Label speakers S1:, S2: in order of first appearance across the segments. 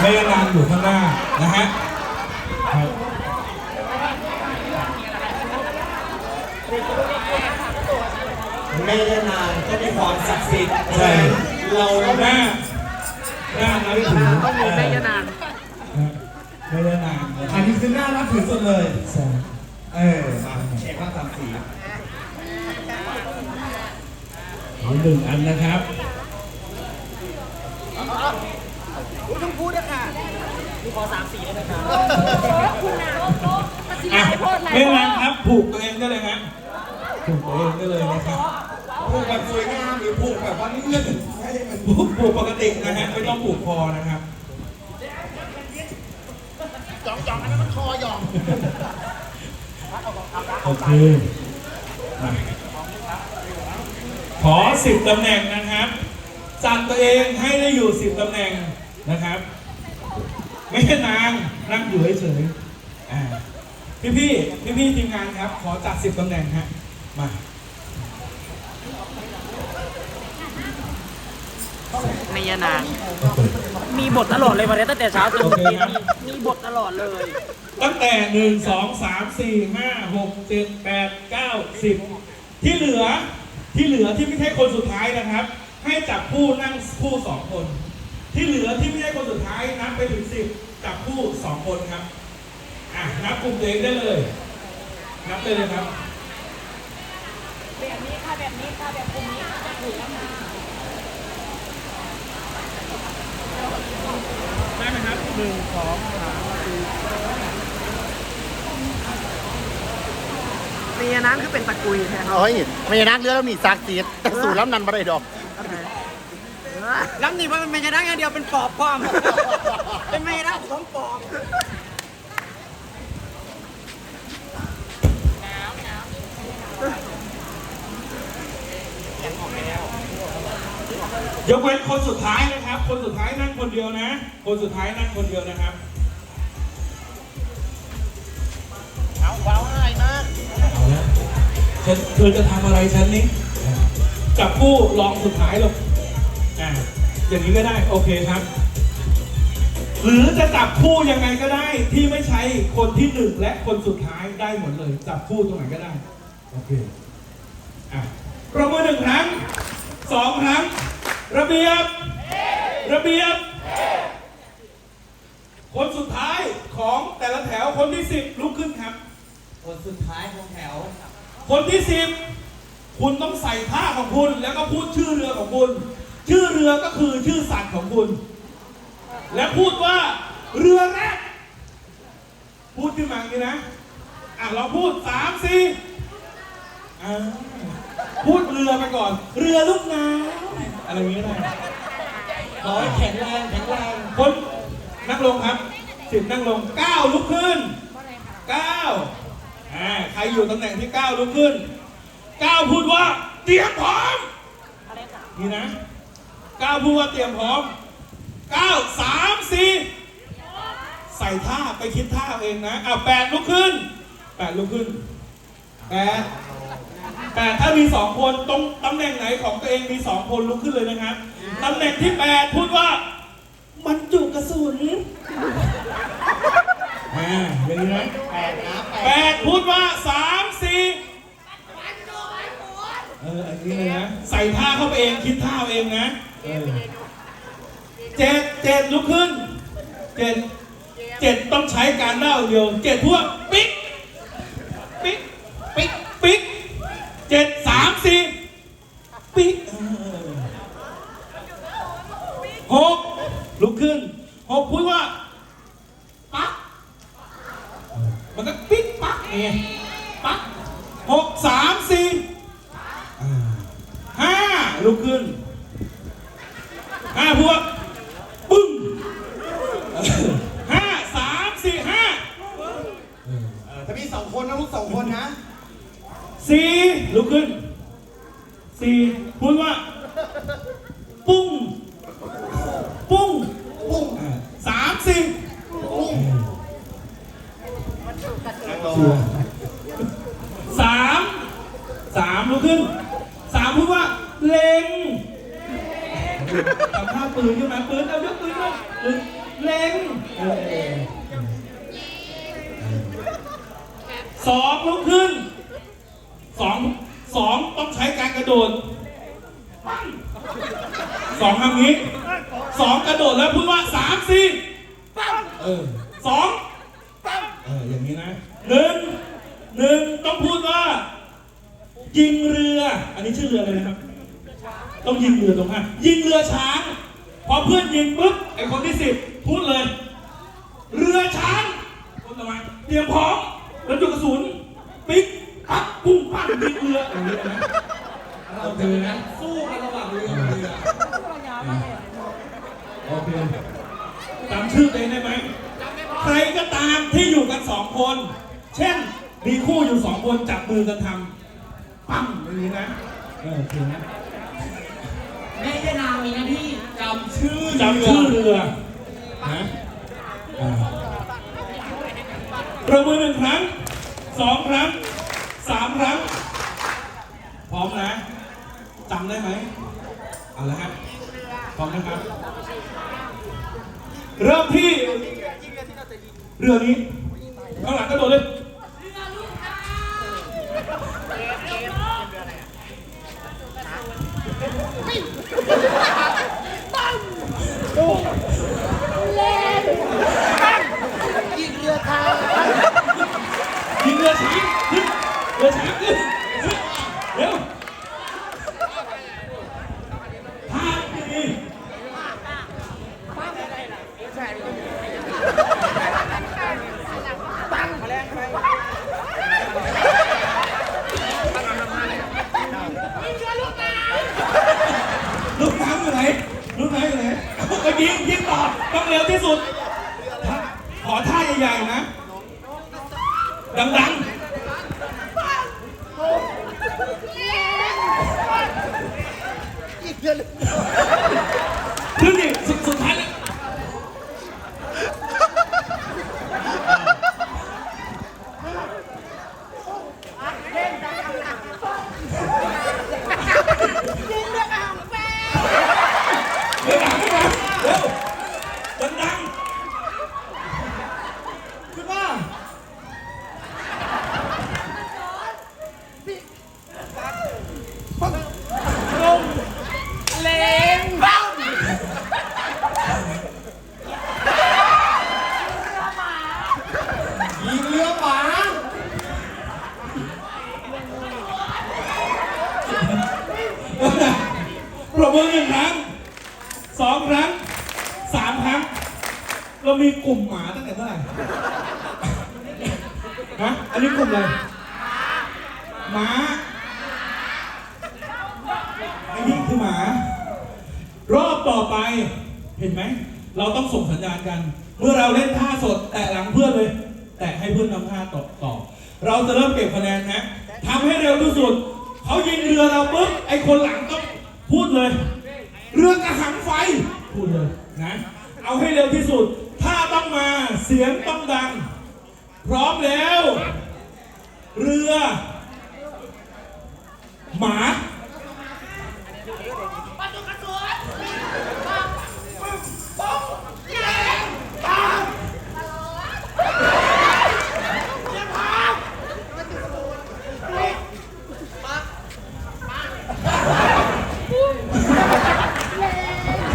S1: แม่นางอยู่ข้างหน้านะฮะครับ
S2: แม่ย่านางก็มีความศักดิ์สิทธิ์
S1: ใช่
S2: เรา
S1: หน้าหน้านับถือ
S3: ต้องมีแม่ยานาง
S1: แม่ย่านางนะ
S2: อันนี้คือหน้ารับถือสุดเลย
S1: ใช่
S2: เออมาเช็คว่าตามสี
S1: เอาหนึ่งอันนะครับ
S3: ต้องพูดนะค่ะมีขอสามสีได้ไหมครับ
S1: อะแม่นางครับ ผูกตัวเองได้เลยฮะผูกตัวเองได้เลยนะครับ
S2: ผูกแบบสวยงามหรือผูกแบบว่าเลื่อนให้มัน
S1: ผูกผูกปกตินะฮะไม่ต้องผูกคอนะครับ
S3: จ่องจ่องอันนั้นมันคอหย่อง
S1: โอเคมาขอสิบตำแหน่งนะครับจัดตัวเองให้ได้อยู่สิบตำแหน่ง นะครับ ไม่ใช่นางนั่งอยู่เฉยๆอ่าพี่พี่พี่พี่ๆทีมงานครับ ขอจัดสิบตำแหน่งฮะมา
S3: แม่ยานางมีบทตลอดเลยวันนี้ตั้งแต่เช้าจนถึงเย็นมีบทตลอดเลย
S1: ตั้งแต่หนึ่งสองสามสี่ห้าหกเจ็ดแปดเก้าสิบที่เหลือที่เหลือที่ไม่ใช่คนสุดท้ายนะครับ ให้จับคู่นั่งคู่สองคน ที่เหลือที่ไม่ใช่คนสุดท้ายนับไปถึงสิบจับคู่สองคนครับอะนับกลุ่มตัวเองได้เลย นับได้เลยครับ
S4: แบบนี้ค่ะแบบนี้ค่ะแบบกลุ่มนี้ค่ะจะถูกแล้วค่ะ
S1: ได้ไหมครับหนึ่งสองสามสี่
S3: แม่ยานางคือเป็นตะกุยแทน
S5: โอ้ยไม่นักเรือแล้วนี่ซากซีดแต่สู่ล้ำนันบ่ได้ดอก
S3: ลำนี่ว่าเป็นแม่ยานางอย่างเดียวเป็นปอบพร้อมเป็นแม่ยานางของปอบ
S1: ยกเว้นคนสุดท้ายนะครับ คนสุดท้ายนั่งคนเดียวนะ คนสุดท้ายนั่งคนเดียวนะครับ
S5: เอาว้าวง่ายมาก
S1: เอาละฉันเธอจะทำอะไรฉันนี่จับคู่รองสุดท้ายหรอก อ่าอย่างนี้ก็ได้โอเคครับ หรือจะจับคู่ยังไงก็ได้ที่ไม่ใช้คนที่หนึ่งและคนสุดท้ายได้หมดเลย จับคู่ตรงไหนก็ได้โอเคอะประมือหนึ่งครั้งสองครั้ง ระเบียบ ระเบียบ คนสุดท้ายของแต่ละแถวคนที่สิบลุกขึ้นครับ
S2: คนสุดท้ายของแถว
S1: คนที่สิบคุณต้องใส่ผ้าของคุณแล้วก็พูดชื่อเรือของคุณ ชื่อเรือก็คือชื่อสัตว์ของคุณ และพูดว่าเรือแรกพูดขึ้นมาอย่างนี้นะ อะเราพูดสามสี่อ่าพูดเรือไปก่อน เรือลูกน้ำอะไรอย่างนี้นะ
S2: ขอให้แข็งแรงแข็งแรง
S1: คนนั่งลงครับสิบนั่งลงเก้าลุกขึ้นเก้าอ่าใครอยู่ตำแหน่งที่เก้าลุกขึ้นเก้าพูดว่าเตรียมพร้อมนี่นะเก้าพูดว่าเตรียมพร้อมเก้าสามสี่ใส่ท่าไปคิดท่าเอาเองนะอะแปดลุกขึ้นแปดลุกขึ้นแปดแปดถ้ามีสองคนตรงตำแหน่งไหนของตัวเองมีสองคนลุกขึ้นเลยนะครับตำแหน่งที่แปดพูดว่ามันจุกระสุนอ่าอย่างนี้นะ
S2: แปดนะแป
S1: แป
S2: ด
S1: ดพูดว่าสามสี่เอออันนี้เลยนะ ใส่ท่าเข้าไปเองคิดท่าเอาเองนะ เออเจ็ดเจ็ดลุกขึ้น เจ็ดเจ็ดต้องใช้การเล่าเดียว เจ็ดพวกปิ๊กปิ๊ก ปิ๊ก ปิ๊ก เจ็ดสามสี่ปิ๊กเออหกลุกขึ้นหกพูดว่า ปั๊ก มันก็ปิ๊กปั๊กไงปั๊กหกสามสี่อ่าห้าลุกขึ้นห้าพวกปึ้งเออห้าสามสี่ห้า
S2: เออถ้ามีสองคนนะลูกสองคนนะ
S1: สี่ลุกขึ้น สี่พูดว่า ปุ้ง ปุ้ง
S2: ปุ้ง
S1: สามสี่สามสามลุกขึ้นสามพูดว่า เล็งทำท่าปืนขึ้นมาปืนเอายกปืนมาปืนเล็งสองลุกขึ้นสอง สองต้องใช้การกระโดดปั้งสองทำนี้สองกระโดดแล้วพูดว่าสามสี่ปั้งเออสองปั้งเอออย่างนี้นะหนึ่งหนึ่งต้องพูดว่ายิงเรือ อันนี้ชื่อเรืออะไรนะครับ ต้องยิงเรือตรงนั้นยิงเรือช้าง พอเพื่อนยิงปุ๊บไอคนที่สิบพูดเลย เรือช้างคนต่อมเตรียมพร้อมแล้วจุกกระสุน ปิ๊ก ปั๊บปุ้งปั้งยิงเรืออย่างนี้นะโอนะสู้กันระหว่างเรือกับเรือโอเคจำชื่อเองได้ไหมใครก็ตามที่อยู่กันสองคน เช่นมีคู่อยู่สองคนจับมือกันทำปั้งอย่างนี้นะเออโอเคนะ
S2: แม่ย่านางมีน้าที่จำชื่อ
S1: จำชื่อเรือนะประมือหนึ่งครั้งสองครั้งสามครั้ง ร้อมนะจำได้ไหมเอาละฮะพร้อมนะครับ เริ่มที่เรือนี้ข้างหลังกระโดดเลย ยิงเรือช้างขึ้นเรือช้างขึ้นขึ้นเร็วพาดี ลูกน้ำอยู่ไหนลูกน้ำอยู่ไหนก็ยิงยิงต่อต้องเร็วที่สุดท่าขอท่าใหญ่ๆนะ ดังๆขึ้นดิสุดสุดท้ายแล้วเร็วดังขึ้นมาเร็วดังๆขึ้นมา
S2: ยิงเรือหมา
S1: ปร บมือหนึ่งครั้งสองครั้งสามครั้ง เรามีกลุ่มหมาตั้งแต่เมื่อไหร่ฮะอันนี้กลุ่มอะไรหมาไอ้นี่คือหมา รอบต่อไปเห็นไหม เราต้องส่งสัญญาณกัน เมื่อเราเล่นท่าสด แตะหลังเพื่อนเลย แตะให้เพื่อนนำท่าตอต่อเราจะเริ่มเก็บคะแนนนะทำให้เร็วที่สุด เขายิงเรือเราปุ๊บไอ้คนหลังต้อง พูดเลย เรือกระหังไฟ พูดเลยนะ เอาให้เร็วที่สุด ถ้าต้องมาเสียงต้องดัง พร้อมแล้ว เรือ หมา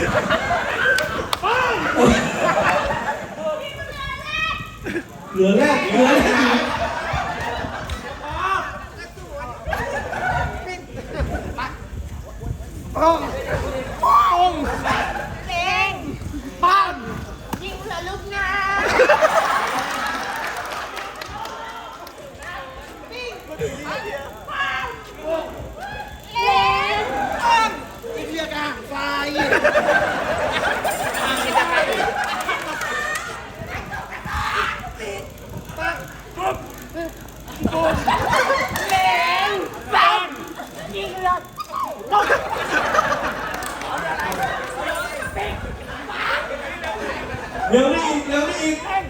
S1: เหลือแรกเหลือแรกเเร็วได้อีกเร็วได้
S3: อี
S4: ก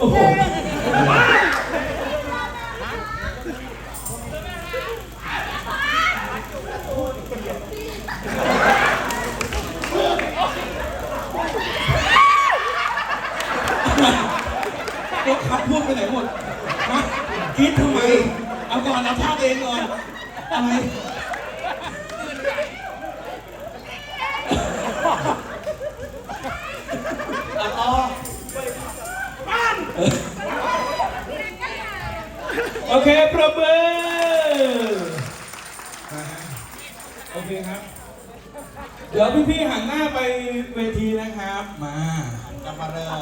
S1: Oh. ดี
S4: ค
S1: รับ เดี๋ยวพี่ๆหันหน้าไปเวทีนะครับ มา
S2: กลับมาเลย